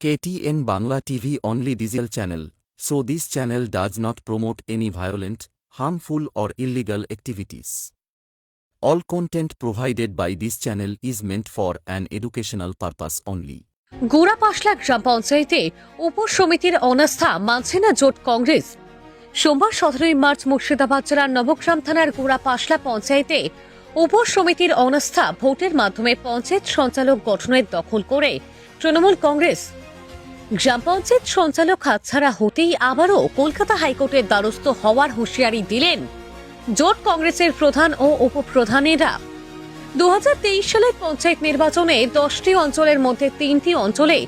KTN Bangla TV only diesel channel, so this channel does not promote any violent, harmful or illegal activities. All content provided by this channel is meant for an educational purpose only. গোড়াপাশলা গ্রাম পঞ্চায়েতে উপসমিতির অনাস্থা মানছে না জোট কংগ্রেস সোমবার সতেরোই March Murshidabad জেলার নবগ্রাম থানার গোড়াপাশলা পঞ্চায়েতে উপসমিতির অনাস্থা ভোটের মাধ্যমে পঞ্চায়েত সঞ্চালক গঠনের দখল করে তৃণমূল কংগ্রেস গ্রাম পঞ্চায়েত সঞ্চালক হাতছাড়া হতেই আবারও কলকাতা হাইকোর্টের দ্বারস্থ হওয়ার হুঁশিয়ারি দিলেন জোট কংগ্রেসের প্রধান ও উপপ্রধানেরা। দু সালের পঞ্চায়েত নির্বাচনে দশটি অঞ্চলের মধ্যে তিনটি অঞ্চলে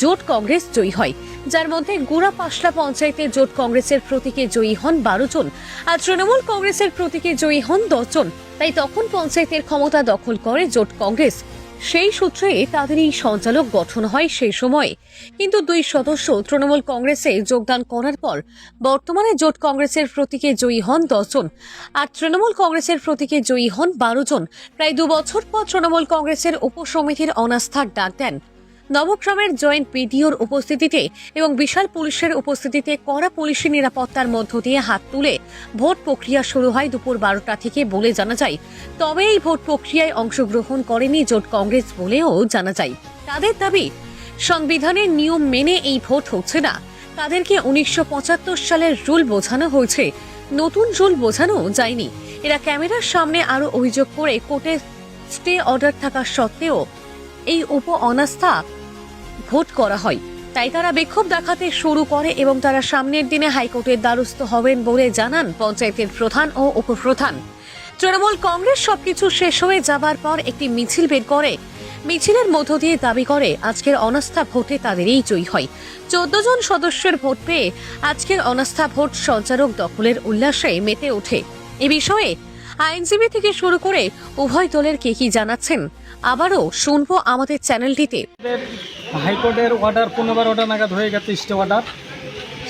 জোট কংগ্রেস জয়ী হয়, যার মধ্যে গুড়া পাশলা পঞ্চায়েতে জোট কংগ্রেসের প্রতীকে জয়ী হন বারো জন আর তৃণমূল কংগ্রেসের প্রতীকে জয়ী হন দশ জন। তাই তখন পঞ্চায়েতের ক্ষমতা দখল করে জোট কংগ্রেস। সেই সূত্রে তাদের এই সঞ্চালক গঠন হয় সেই সময়। কিন্তু দুই সদস্য তৃণমূল কংগ্রেসে যোগদান করার পর বর্তমানে জোট কংগ্রেসের প্রতীকে জয়ী হন দশজন আর তৃণমূল কংগ্রেসের প্রতীকে জয়ী হন বারো জন। প্রায় দুবছর পর তৃণমূল কংগ্রেসের উপসমিতির অনাস্থার ডাক দেন নবগ্রামের জয়েন্ট বিডিওর উপস্থিতিতে এবং বিশাল পুলিশের উপস্থিতিতে কড়া পুলিশি নিরাপত্তার মধ্য দিয়ে হাত তুলে ভোট প্রক্রিয়া শুরু হয় দুপুর বারোটা থেকে বলে জানা যায়। তবে এই ভোট প্রক্রিয়ায় অংশগ্রহণ করেনি জোট কংগ্রেস বলেও জানা যায়। তাদের দাবি, সংবিধানের নিয়ম মেনে এই ভোট হচ্ছে না। তাদেরকে উনিশশো পঁচাত্তর সালের রুল বোঝানো হয়েছে। নতুন রুল বোঝানো যায়নি। এরা ক্যামেরার সামনে আরও অভিযোগ করে কোর্টের স্টে অর্ডার থাকা সত্ত্বেও এই উপ অনাস্থা ভোট করা হয়। তাই তারা বিক্ষোভ দেখাতে শুরু করে এবং তারা সামনের দিনে হাইকোর্টের দ্বারস্থ হবেন বলে জানান পঞ্চায়েতের প্রধান ও উপপ্রধান। তৃণমূল কংগ্রেস সবকিছু শেষ হয়ে যাবার পর একটি মিছিল বের করে। মিছিলের মধ্য দিয়ে দাবি করে, আজকের অনাস্থা ভোটে তাদেরই জয়ী হয়। চোদ্দ জন সদস্যের ভোট পেয়ে আজকের অনাস্থা ভোট সঞ্চালক দখলের উল্লাসে মেতে ওঠে। এ বিষয়ে আইনজীবী থেকে শুরু করে উভয় দলের কে কি জানাচ্ছেন আবারও শুনব আমাদের চ্যানেলটিতে। হাইকোর্টের অর্ডার পনেরোবার অর্ডার নাগাদ হয়ে গেছে stay order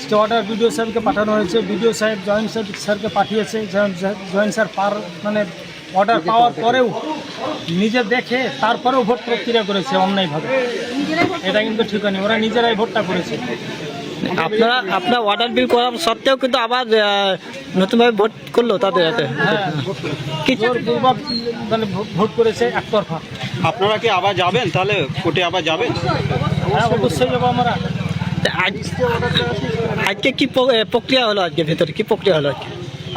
stay order BDO সাহেবকে পাঠানো হয়েছে। বিডিও সাহেব জয়েন্ট সাহেব স্যারকে পাঠিয়েছে। জয়েন্ট স্যার পার মানে অর্ডার পাওয়ার পরেও নিজে দেখে তারপরেও ভোট প্রক্রিয়া করেছে অন্যায়ভাবে। এটা কিন্তু ঠিক হয়নি। ওরা নিজেরাই ভোটটা করেছে। আপনারা আপনার অর্ডার বিল করার সত্ত্বেও কিন্তু আবার নতুনভাবে ভোট করল তাদের হাতে? হ্যাঁ। মানে ভোট করেছে একতরফা। আপনারা কি আবার যাবেন তাহলে? কোর্টে আবার যাবেন? হ্যাঁ অবশ্যই যাব আমরা। আজ আজকে কি প্রক্রিয়া হলো আজকে ভেতরে? কি প্রক্রিয়া হলো আজকে?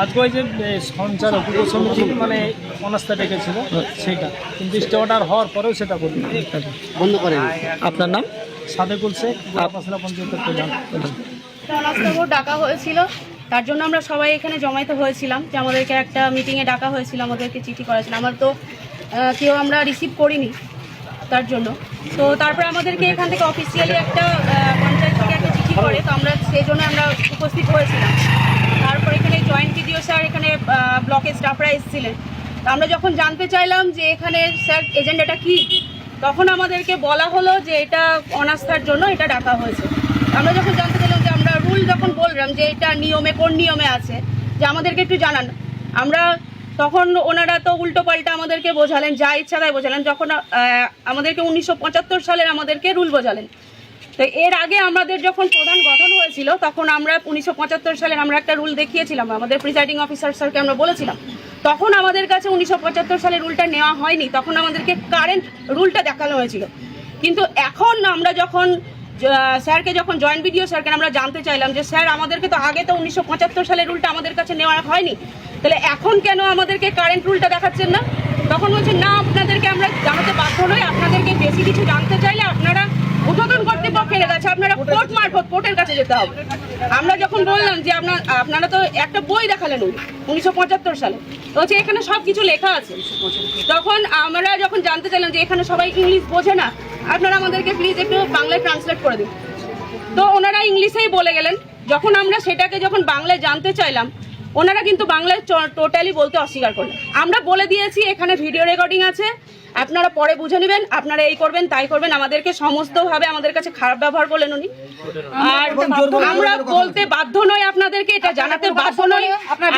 আজকে ওই যে এ, সঞ্চালক উপসমিতি মানে অনাস্থা ডেকেছিল সেটা কিন্তু স্টে অর্ডার হওয়ার পরেও সেটা করবে আপনার নাম? সাদেকুল শেখ পঞ্চায়েতের প্রধান। ডাকা হয়েছিল। তার জন্য আমরা সবাই এখানে জমায়েত হয়েছিলাম যে আমাদেরকে একটা মিটিংয়ে ডাকা হয়েছিল, আমাদেরকে চিঠি করেছিল। আমার তো কেউ আমরা রিসিভ করিনি তার জন্য। তো তারপরে আমাদেরকে এখান থেকে অফিসিয়ালি একটা পঞ্চায়েত থেকে একটা চিঠি করে, তো আমরা সেই জন্য আমরা উপস্থিত হয়েছিলাম। তারপর এখানে জয়েন্ট পিডিও স্যার এখানে ব্লকের স্টাফরা এসেছিলেন। তো আমরা যখন জানতে চাইলাম যে এখানে স্যার এজেন্ডাটা কি, তখন আমাদেরকে বলা হলো যে এটা অনাস্থার জন্য এটা ডাকা হয়েছে। আমরা যখন জানতে রুল যখন বললাম যে এটা নিয়মে, কোন নিয়মে আছে, যে আমাদেরকে একটু জানান। আমরা তখন ওনারা তো উল্টো পাল্টা আমাদেরকে বোঝালেন, যা ইচ্ছা তাই বোঝালেন। যখন আমাদেরকে উনিশশো পঁচাত্তর সালের আমাদেরকে রুল বোঝালেন। তো এর আগে আমাদের যখন প্রধান গঠন হয়েছিল, তখন আমরা উনিশশো পঁচাত্তর সালের আমরা একটা রুল দেখিয়েছিলাম, আমাদের প্রিসাইডিং অফিসার স্যারকে আমরা বলেছিলাম। তখন আমাদের কাছে উনিশশো পঁচাত্তর সালের রুলটা নেওয়া হয়নি, তখন আমাদেরকে কারেন্ট রুলটা দেখানো হয়েছিল। কিন্তু এখন আমরা যখন স্যারকে যখন জয়েন্ট ভিডিও স্যারকে আমরা জানতে চাইলাম যে, স্যার, আমাদেরকে তো আগে তো উনিশশো পঁচাত্তর সালের রুলটা আমাদের কাছে নেওয়া হয়নি। তাহলে এখন কেন আমাদেরকে কারেন্ট রুলটা দেখাচ্ছেন না? তখন বলছেন না, আপনাদেরকে আমরা জানাতে বাধ্য নই। আপনাদেরকে বেশি কিছু জানতে চাইলে আপনারা উদ্বোধন কর্তৃপক্ষের কাছে আপনারা কোর্ট মারফত কোর্টের কাছে যেতে হবে। আমরা যখন বললাম যে, আপনার, আপনারা তো একটা বই দেখালেন উনিশশো পঁচাত্তর সালে। হচ্ছে এখানে সব কিছু লেখা আছে। তখন আমরা যখন জানতে চাইলাম যে, এখানে সবাই ইংলিশ বোঝে না আপনারা আমাদেরকে প্লিজ একটু বাংলায় ট্রান্সলেট করে দিন। তো ওনারা ইংলিশেই বলে গেলেন যখন আমরা সেটাকে যখন বাংলায় জানতে চাইলাম ওনারা কিন্তু বাংলায় টোটালি বলতে অস্বীকার করলেন। আমরা বলে দিয়েছি এখানে ভিডিও রেকর্ডিং আছে আপনারা পরে বুঝে নেবেন আপনারা এই করবেন তাই করবেন আমাদেরকে সমস্তভাবে আমাদের কাছে খারাপ ব্যবহার করলেন উনি। আর আমরা বলতে বাধ্য নই আপনাদেরকে এটা জানাতে বাধ্য নই।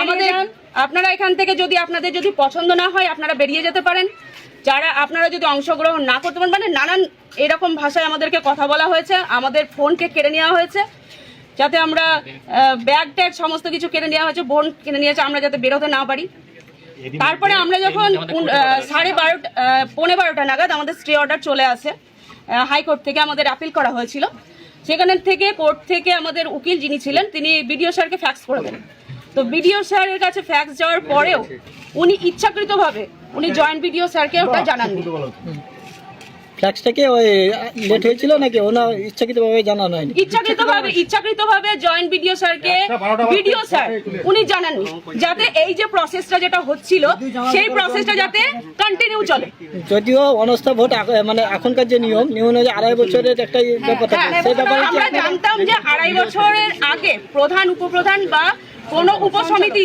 আমাদের আপনারা এখান থেকে যদি আপনাদের যদি পছন্দ না হয় আপনারা বেরিয়ে যেতে পারেন। যারা আপনারা যদি অংশগ্রহণ না করতে পারেন মানে নানান এরকম ভাষায় আমাদেরকে কথা বলা হয়েছে আমাদের ফোনকে কেড়ে নেওয়া হয়েছে যাতে আমরা ব্যাগ ট্যাগ সমস্ত কিছু কেড়ে নেওয়া হয়েছে বোন কিনে নিয়েছে আমরা যাতে বেরোতে না পারি। তারপরে আমরা যখন সাড়ে বারোটা পৌনে বারোটা নাগাদ আমাদের স্টে অর্ডার চলে আসে হাইকোর্ট থেকে আমাদের আপিল করা হয়েছিল। সেখানে থেকে কোর্ট থেকে আমাদের উকিল যিনি ছিলেন তিনি বিডিও স্যারকে ফ্যাক্স করে দেন। তো বিডিও স্যারের কাছে ফ্যাক্স যাওয়ার পরেও উনি ইচ্ছাকৃতভাবে উনি জয়েন্ট বিডিও স্যারকে ওটা জানাননি। ফ্ল্যাক্সটাকে ওই লেট হয়েছিল নাকি? ওনার ইচ্ছাকৃতভাবে জানানো হয়নি। ইচ্ছাকৃতভাবে ইচ্ছাকৃতভাবে? জয়েন্ট বিডিও স্যারকে বিডিও স্যার উনি জানাননি যাতে এই যে প্রসেসটা যেটা হচ্ছিল সেই প্রসেসটা যাতে কন্টিনিউ চলে। যদিও অনাস্থা ভোট মানে এখনকার যে নিয়ম নিয়ম অনুযায়ী আড়াই বছরের একটা ব্যাপার থাকে। হ্যাঁ, সেই ব্যাপারে আমরা জানতাম যে আড়াই বছরের আগে প্রধান উপপ্রধান বা কোনো উপসমিতি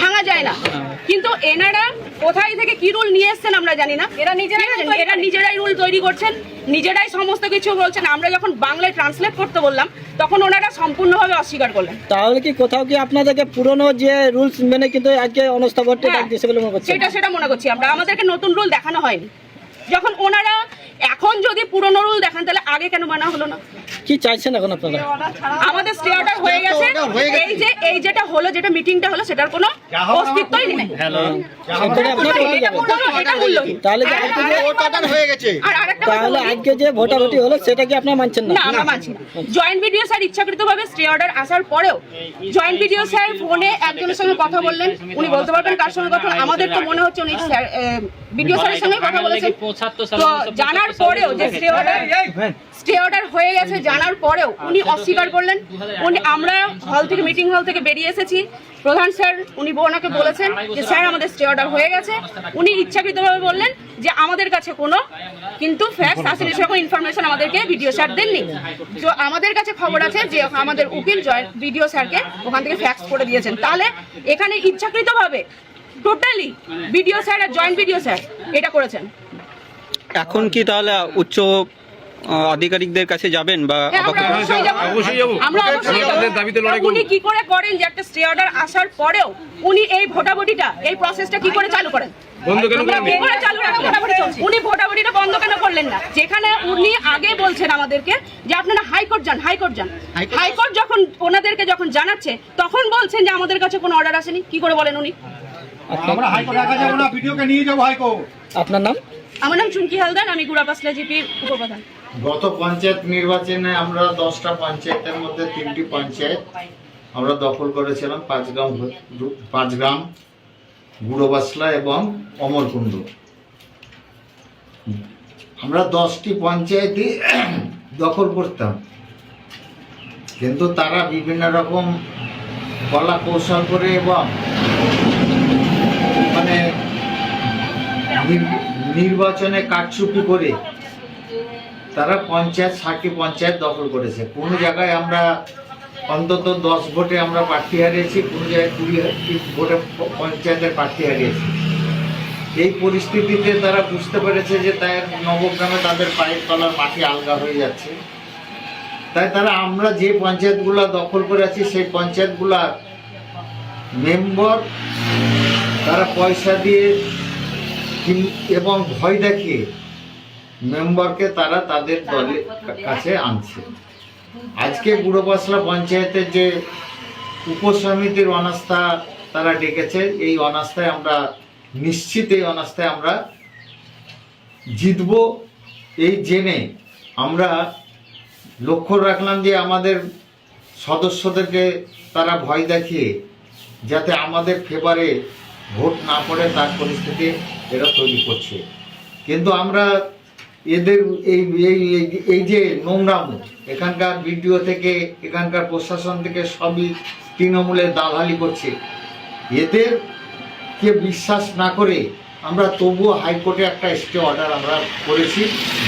ভাঙা যায় না। কিন্তু এনারা কোথায় থেকে কি রুল নিয়ে এসেছেন আমরা জানি না। এরা নিজেরাই এরা নিজেরাই রুল তৈরি করছেন নিজেরাই সমস্ত কিছু বলছেন। আমরা যখন বাংলায় ট্রান্সলেট করতে বললাম তখন ওনারা সম্পূর্ণভাবে অস্বীকার করলেন। তাহলে কি কোথাও কি আপনাদেরকে পুরনো যে রুলস মেনে কিন্তু আজকে অনাস্থা ভোটটা হ্যাঁ, ডাক দিয়েছে বলে মনে করছেন সেটা সেটা মনে করছি আমরা। আমাদেরকে নতুন রুল দেখানো হয়নি। যখন ওনারা এখন যদি পুরনো রুল দেখান তাহলে আগে কেন মানা হলো না? কি চাইছেন এখন আপনারা? আমাদের স্টে অর্ডার হয়ে গেছে। এই যে এই যেটা হলো যেটা মিটিংটা হলো সেটার কোনো অস্তিত্বই নেই। তাহলে তাহলে আজকে যে ভোটাভুটি হলো সেটা কি আপনারা মানছেন না? না আমরা মানছি জয়েন্ট ভিডিও স্যার ইচ্ছাকৃতভাবে স্টে অর্ডার আসার পরেও জয়েন্ট ভিডিও স্যার ফোনে একজনের সঙ্গে কথা বললেন। উনি বলতে পারবেন কার সঙ্গে কথা আমাদের তো মনে হচ্ছে উনি ভিডিও স্যারের সঙ্গে কথা বলেছেন। তো জানার পরেও যে স্টে অর্ডার স্টে অর্ডার হয়ে গেছে জানার পরেও উনি অস্বীকার করলেন। উনি আমরা হল থেকে মিটিং হল থেকে বেরিয়ে এসেছি। প্রধান স্যার উনি ওনাকে বলেছেন যে স্যার আমাদের স্টে অর্ডার হয়ে গেছে। উনি ইচ্ছাকৃতভাবে বললেন যে আমাদের কাছে কোনো কিন্তু ফ্যাক্স আসেনি সেরকম ইনফরমেশন আমাদেরকে ভিডিও স্যার দেননি। তো আমাদের কাছে খবর আছে যে আমাদের উকিল জয়েন্ট ভিডিও স্যারকে ওখান থেকে ফ্যাক্স করে দিয়েছেন। তাহলে এখানে ইচ্ছাকৃতভাবে টোটালি ভিডিও স্যার আর জয়েন্ট ভিডিও স্যার এটা করেছেন। এখন কি তাহলে উচ্চ আধিকারিকদের কাছে যাবেন বা হ্যাঁ, যাব। উনি কি করে করেন যে একটা স্টে অর্ডার আসার পরেও উনি এই ভোটাভুটিটা এই প্রসেসটা কি করে চালু করেন? উনি ভোটাভুটিটা বন্ধ কেন করলেন না? যেখানে উনি আগে বলছেন আমাদেরকে যে আপনারা হাইকোর্ট যান হাইকোর্ট যান। হাইকোর্ট? যখন ওনাদেরকে যখন জানাচ্ছে তখন বলছেন যে আমাদের কাছে কোনো অর্ডার আসেনি। কি করে বলেন উনি? আমরা হাইকোর্ট রাখা যাব না ভিডিওকে নিয়ে যাব হাইকোর্ট। আপনার নাম? আমার নাম চুমকি হালদার, আমি গুড়াপাসলা জিপির উপপ্রধান। গত পঞ্চায়েত নির্বাচনে আমরা দশটা পঞ্চায়েতের মধ্যে তিনটি পঞ্চায়েত আমরা দখল করেছিলাম পাঁচগ্রাম পাঁচগ্রাম গুড়োবাসলা এবং অমরকুণ্ড। আমরা দশটি পঞ্চায়েতই দখল করতাম। কিন্তু তারা বিভিন্ন রকম কলা কৌশল করে এবং মানে নির্বাচনে কারচুপি করে তারা পঞ্চায়েত ষাটটি পঞ্চায়েত দখল করেছে। কোনো জায়গায় আমরা অন্তত দশ ভোটে আমরা প্রার্থী হারিয়েছি, কোনো জায়গায় কুড়ি ভোটে পঞ্চায়েতের প্রার্থী হারিয়েছি। এই পরিস্থিতিতে তারা বুঝতে পেরেছে যে তাই নবগ্রামে তাদের পায়ের তলার মাটি আলগা হয়ে যাচ্ছে। তাই তারা আমরা যে পঞ্চায়েতগুলো দখল করে আছি, সেই পঞ্চায়েতগুলা মেম্বর তারা পয়সা দিয়ে এবং ভয় দেখিয়ে মেম্বারকে তারা তাদের দলের কাছে আনছে। আজকে বুড়োপাসলা পঞ্চায়েতের যে উপসমিতির অনাস্থা তারা ডেকেছে এই অনাস্থায় আমরা নিশ্চিত এই অনাস্থায় আমরা জিতব। এই জেনে আমরা লক্ষ্য রাখলাম যে আমাদের সদস্যদেরকে তারা ভয় দেখিয়ে যাতে আমাদের ফেভারে ভোট না পড়ে তার পরিস্থিতি এরা তৈরি করছে। কিন্তু আমরা এদের এই এই যে নোংরাম, এখানকার ভিডিও থেকে, এখানকার প্রশাসন থেকে সবই তৃণমূলের দালালি করছে। এদের কে বিশ্বাস না করে আমরা তবুও হাইকোর্টে একটা স্টে অর্ডার আমরা করেছি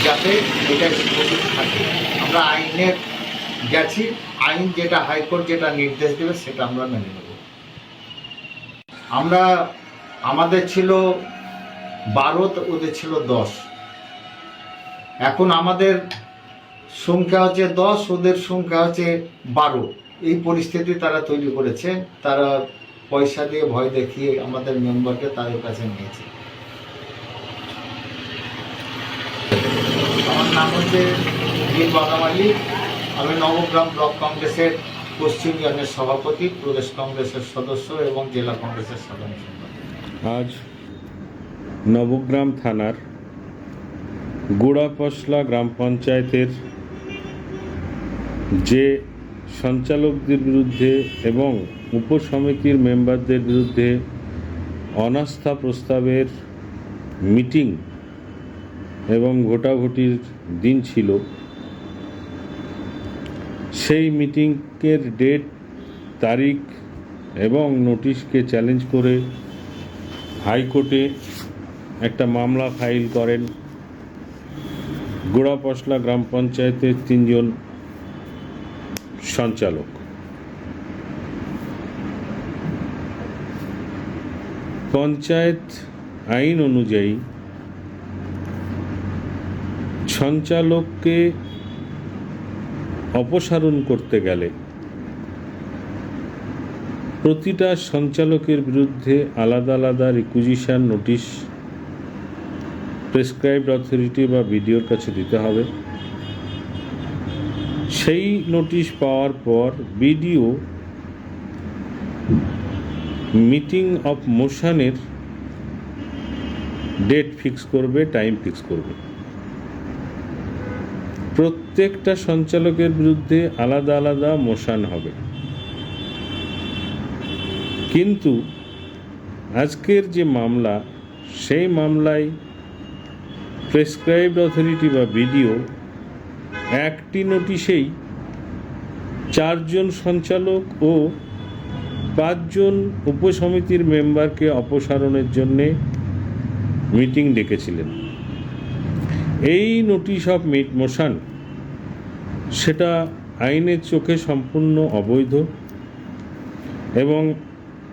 যাতে এটা স্থগিত থাকে। আমরা আইনের গেছি, আইন যেটা হাইকোর্ট যেটা নির্দেশ দেবে সেটা আমরা মেনে নেব। আমরা, আমাদের ছিল বারো, ওদের ছিল দশ। এখন আমাদের সংখ্যা হচ্ছে দশ, ওদের সংখ্যা হচ্ছে বারো। এই পরিস্থিতি তারা তৈরি করেছে। তারা পয়সা দিয়ে ভয় দেখিয়ে আমাদের মেম্বারকে তাদের কাছে নিয়েছে। আমার নাম হচ্ছে বীর বাদাম আলী আমি নবগ্রাম ব্লক কংগ্রেসের পশ্চিম জনের সভাপতি, প্রদেশ কংগ্রেসের সদস্য এবং জেলা কংগ্রেসের সাধারণ আজ নবগ্রাম থানার গোড়াপশলা গ্রাম পঞ্চায়েতের যে সঞ্চালকদের বিরুদ্ধে এবং উপসমিতির মেম্বারদের বিরুদ্ধে অনাস্থা প্রস্তাবের মিটিং এবং ভোটাভুটির দিন ছিল সেই মিটিংয়ের ডেট, তারিখ এবং নোটিশকে চ্যালেঞ্জ করে হাইকোর্টে একটা মামলা ফাইল করেন। গোড়াপশলা গ্রাম পঞ্চায়েতের তিনজন সঞ্চালক। পঞ্চায়েত আইন অনুযায়ী সঞ্চালককে অপসারণ করতে গেলে। প্রতিটা সঞ্চালকের বিরুদ্ধে আলাদা আলাদা রিকুইজিশন নোটিশ প্রেসক্রাইবড অথরিটি বা বিডিওর কাছে দিতে হবে। সেই নোটিশ পাওয়ার পর বিডিও মিটিং অফ মোশনের ডেট ফিক্স করবে টাইম ফিক্স করবে। প্রত্যেকটা সঞ্চালকের বিরুদ্ধে আলাদা আলাদা মোশন হবে। কিন্তু আজকের যে মামলা, সেই মামলায় প্রেসক্রাইবড অথরিটি বা বিডিও একটি নোটিশেই চারজন সঞ্চালক ও পাঁচজন উপসমিতির মেম্বারকে অপসারণের জন্যে মিটিং ডেকেছিলেন। এই নোটিশ অফ মিট মোশন সেটা আইনের চোখে সম্পূর্ণ অবৈধ এবং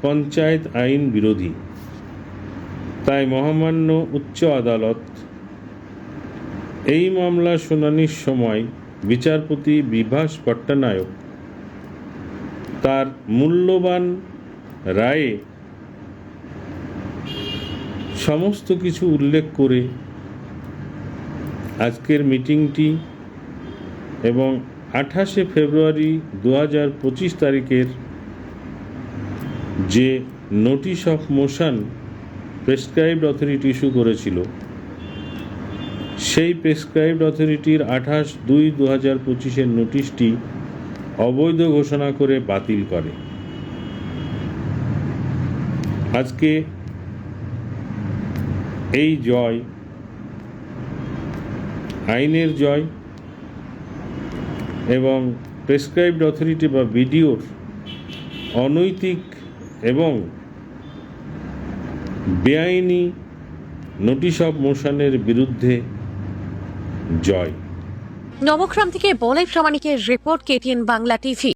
পঞ্চায়েত আইন বিরোধী। তাই মহামান্য উচ্চ আদালত এই মামলা শুনানির সময় বিচারপতি বিভাস পট্টনায়ক তার মূল্যবান রায়ে সমস্ত কিছু উল্লেখ করে আজকের মিটিংটি এবং আঠাশে ফেব্রুয়ারি দু হাজার পঁচিশ তারিখের যে notice of motion prescribed authority issue করেছিল, সেই প্রেসক্রাইবড অথরিটির আঠাশ দুই দু হাজার পঁচিশের নোটিশটি অবৈধ ঘোষণা করে বাতিল করে। আজকে এই জয়, আইনের জয় এবং প্রেসক্রাইবড অথরিটি বা বিডিওর অনৈতিক এবং বেআইনি নোটিশ অব মোশনের বিরুদ্ধে জয়। নবগ্রাম থেকে বলাই প্রামাণিকের রিপোর্ট কেটিএন বাংলা টিভি